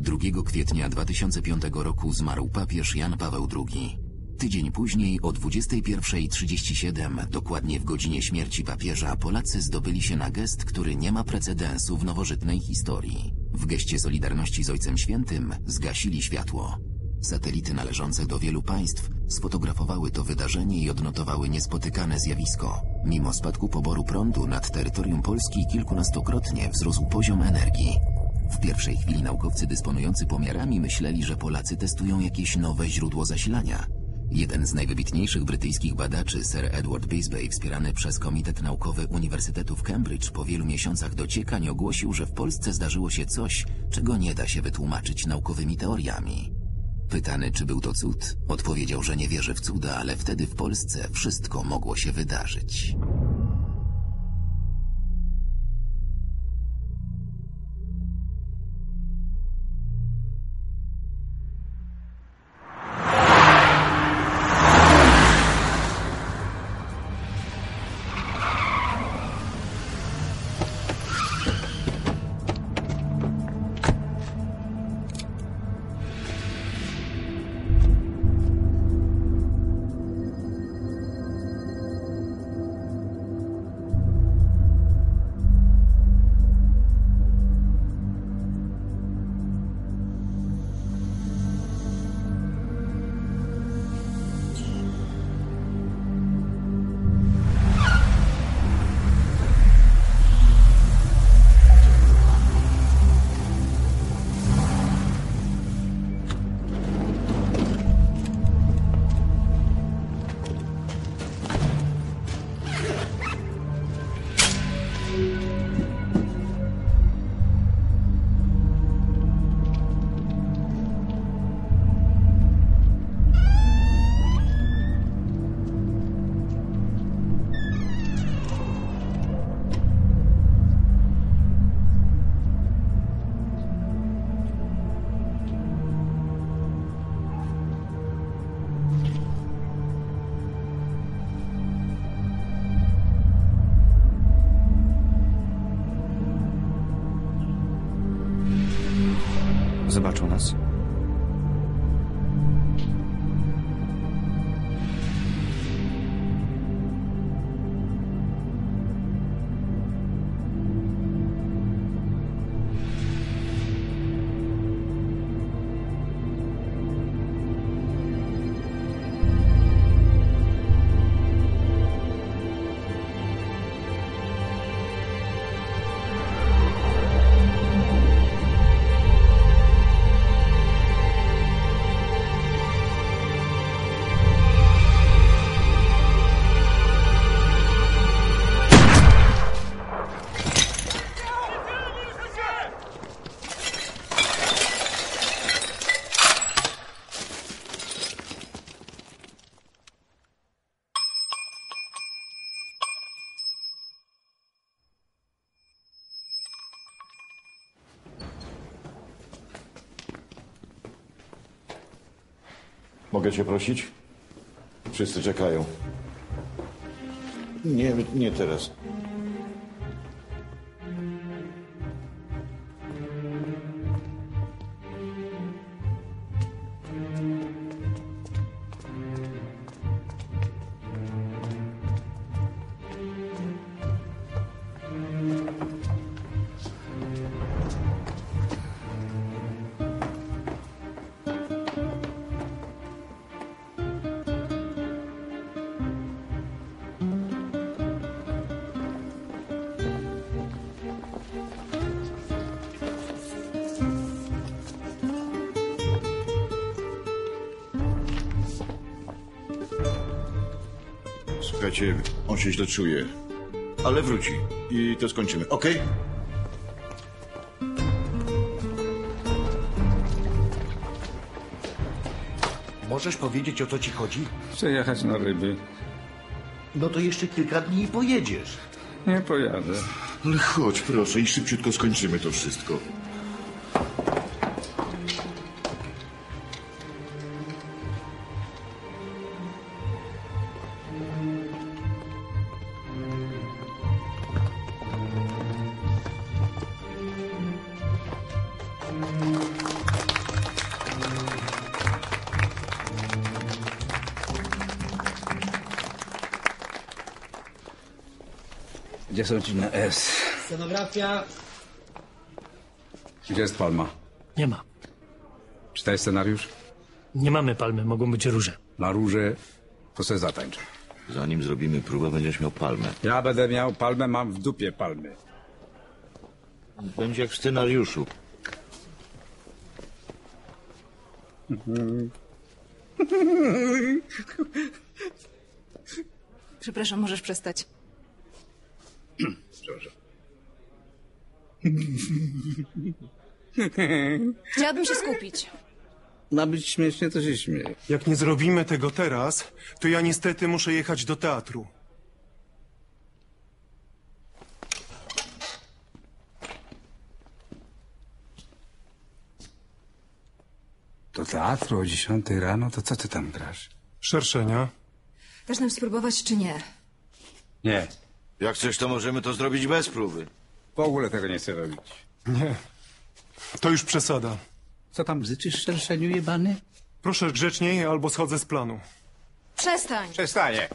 2 kwietnia 2005 roku zmarł papież Jan Paweł II. Tydzień później o 21.37, dokładnie w godzinie śmierci papieża, Polacy zdobyli się na gest, który nie ma precedensu w nowożytnej historii. W geście solidarności z Ojcem Świętym zgasili światło. Satelity należące do wielu państw sfotografowały to wydarzenie i odnotowały niespotykane zjawisko. Mimo spadku poboru prądu nad terytorium Polski kilkunastokrotnie wzrósł poziom energii. W pierwszej chwili naukowcy dysponujący pomiarami myśleli, że Polacy testują jakieś nowe źródło zasilania. Jeden z najwybitniejszych brytyjskich badaczy, Sir Edward Bisbee, wspierany przez Komitet Naukowy Uniwersytetu w Cambridge, po wielu miesiącach dociekań ogłosił, że w Polsce zdarzyło się coś, czego nie da się wytłumaczyć naukowymi teoriami. Pytany, czy był to cud, odpowiedział, że nie wierzy w cuda, ale wtedy w Polsce wszystko mogło się wydarzyć. patronize. Mogę cię prosić? Wszyscy czekają. Nie, nie teraz. Słuchajcie, on się źle czuje. Ale wróci i to skończymy, okej? Możesz powiedzieć, o co ci chodzi? Chcę jechać na ryby. No to jeszcze kilka dni i pojedziesz. Nie pojadę. Ale chodź, proszę, i szybciutko skończymy to wszystko. Gdzie są ci na S? Scenografia. Gdzie jest palma? Nie ma. Czytaj scenariusz? Nie mamy palmy, mogą być róże. Na róże to se zatańcz. Zanim zrobimy próbę, będziesz miał palmę. Ja będę miał palmę, mam w dupie palmy. Będzie jak w scenariuszu. Przepraszam, możesz przestać. Przepraszam. Chciałabym się skupić. Ma być śmiesznie, to się śmieje. Jak nie zrobimy tego teraz, to ja niestety muszę jechać do teatru. Do teatru o 10 rano, to co ty tam grasz? Szerszenia. Dasz nam spróbować, czy nie? Nie, Jak chcesz, to możemy to zrobić bez próby. w ogóle tego nie chcę robić. Nie. To już przesada. Co tam bzyczysz, szerszeniu jebany? Proszę grzeczniej, albo schodzę z planu. Przestań! Przestaję.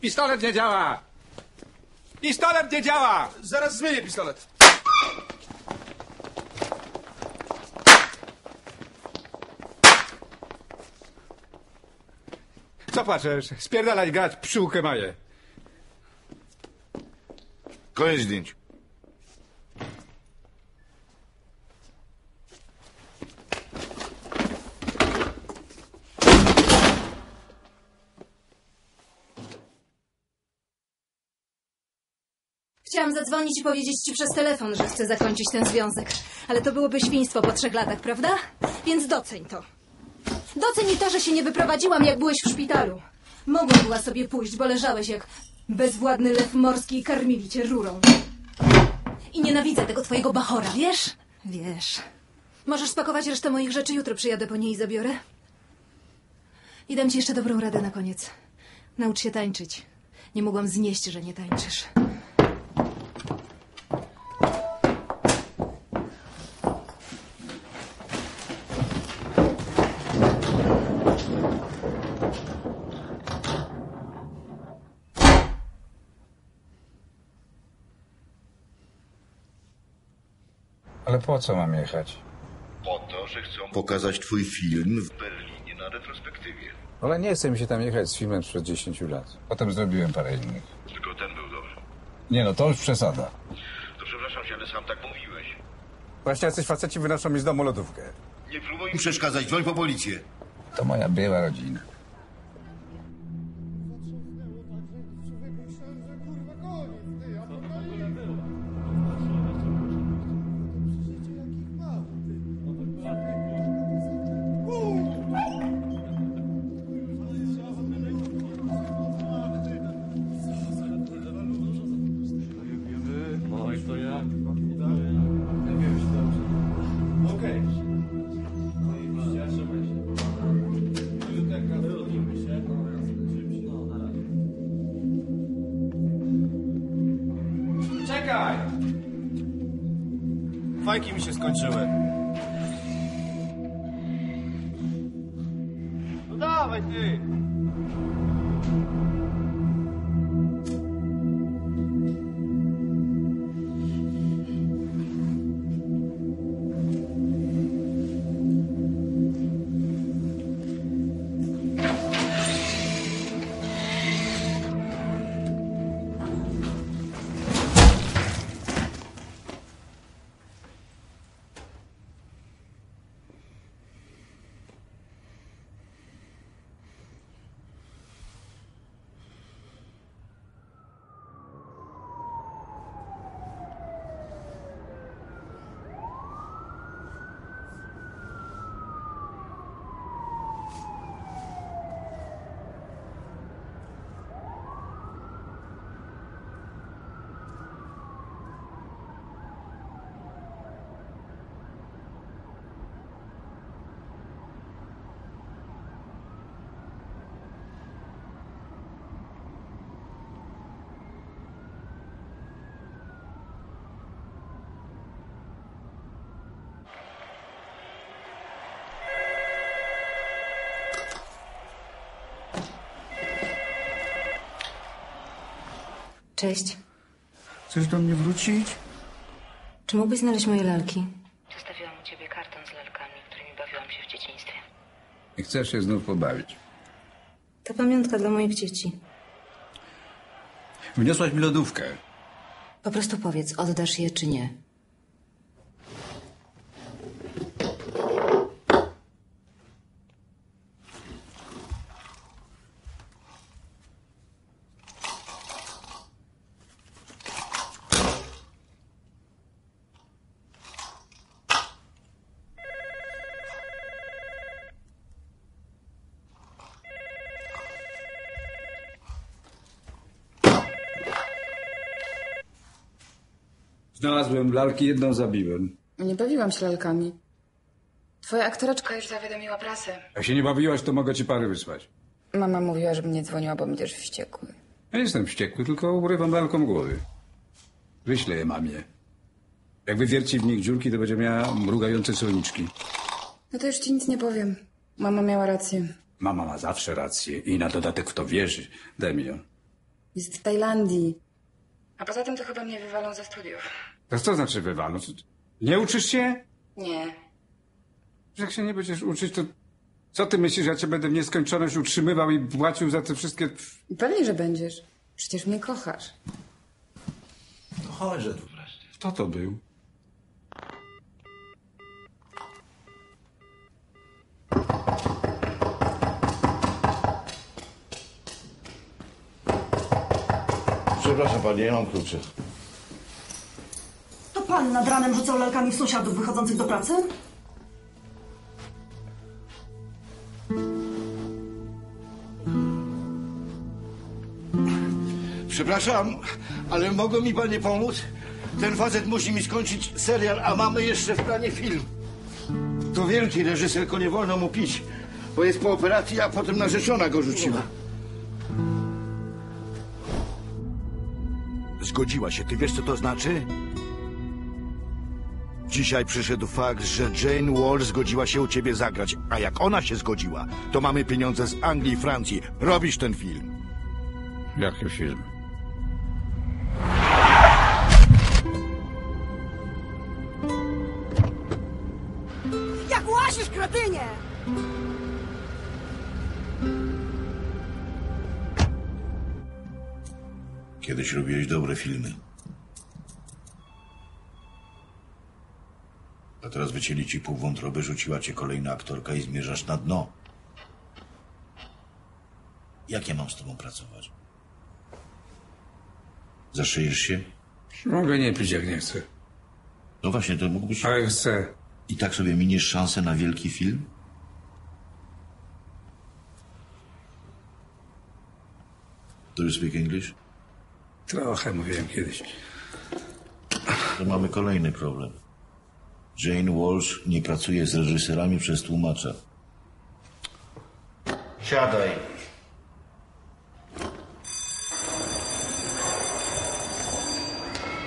Pistolet nie działa! Pistolet nie działa! Zaraz zmienię pistolet. Co patrzysz? Spierdalać grać, pszczółkę maję. Koniec zdjęć. Chciałam zadzwonić i powiedzieć ci przez telefon, że chcę zakończyć ten związek. Ale to byłoby świństwo po trzech latach, prawda? Więc doceń to. Doceń i to, że się nie wyprowadziłam, jak byłeś w szpitalu. Mogła była sobie pójść, bo leżałeś jak bezwładny lew morski i karmili cię rurą. I nienawidzę tego twojego bachora, wiesz? Wiesz. Możesz spakować resztę moich rzeczy, jutro przyjadę po niej i zabiorę. I dam ci jeszcze dobrą radę na koniec. Naucz się tańczyć. Nie mogłam znieść, że nie tańczysz. Ale po co mam jechać? Po to, że chcą pokazać twój film w Berlinie na retrospektywie. Ale nie chce mi się tam jechać z filmem sprzed 10 lat. Potem zrobiłem parę innych. Tylko ten był dobry. Nie no, to już przesada. To przepraszam cię, ale sam tak mówiłeś. Właśnie jacyś faceci wynoszą mi z domu lodówkę. Nie próbuj im przeszkadzać, dzwoń po policję. To moja była rodzina. Fajki mi się skończyły. No dawaj ty! Cześć. Chcesz do mnie wrócić? Czy mógłbyś znaleźć moje lalki? Zostawiłam u ciebie karton z lalkami, którymi bawiłam się w dzieciństwie. I chcesz się znów pobawić. To pamiątka dla moich dzieci. Wniosłaś mi lodówkę. Po prostu powiedz, oddasz je czy nie. Znalazłem lalki, jedną zabiłem. Nie bawiłam się lalkami. Twoja aktoreczka już zawiadomiła prasę. Jak się nie bawiłaś, to mogę ci pary wysłać. Mama mówiła, żebym nie dzwoniła, bo będziesz wściekły. Ja nie jestem wściekły, tylko urywam lalką głowy. Wyślę je mamie. Jak wywierci w nich dziurki, to będzie miała mrugające słoniczki. No to już ci nic nie powiem. Mama miała rację. Mama ma zawsze rację i na dodatek w to wierzy. Mi ją. Jest w Tajlandii. A poza tym to chyba mnie wywalą ze studiów. To co znaczy wywalą? Nie uczysz się? Nie. Jak się nie będziesz uczyć, to co ty myślisz, że ja cię będę w nieskończoność utrzymywał i płacił za te wszystkie... I pewnie, że będziesz. Przecież mnie kochasz. No chodźże tu wreszcie. Kto to był? Przepraszam panie, ja mam klucze. To pan nad ranem rzucał lalkami w sąsiadów wychodzących do pracy? Przepraszam, ale mogą mi panie pomóc? Ten facet musi mi skończyć serial, a mamy jeszcze w planie film. To wielki reżyser, tylko nie wolno mu pić, bo jest po operacji, a potem narzeczona go rzuciła. Zgodziła się. Ty wiesz, co to znaczy? Dzisiaj przyszedł fakt, że Jane Wall zgodziła się u ciebie zagrać, a jak ona się zgodziła, to mamy pieniądze z Anglii i Francji. Robisz ten film. Jaki film? Jak łasisz, kretynie! Kiedyś robiłeś dobre filmy. A teraz wycięli ci pół wątroby, rzuciła cię kolejna aktorka i zmierzasz na dno. Jak ja mam z tobą pracować? Zaszyjesz się? Mogę nie pić, jak nie chcę. No właśnie, to mógłbyś... Ale chcę. I tak sobie miniesz szansę na wielki film? Do you speak English? Trochę mówiłem kiedyś. To mamy kolejny problem. Jane Walsh nie pracuje z reżyserami przez tłumacza. Siadaj.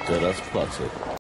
Teraz płacę.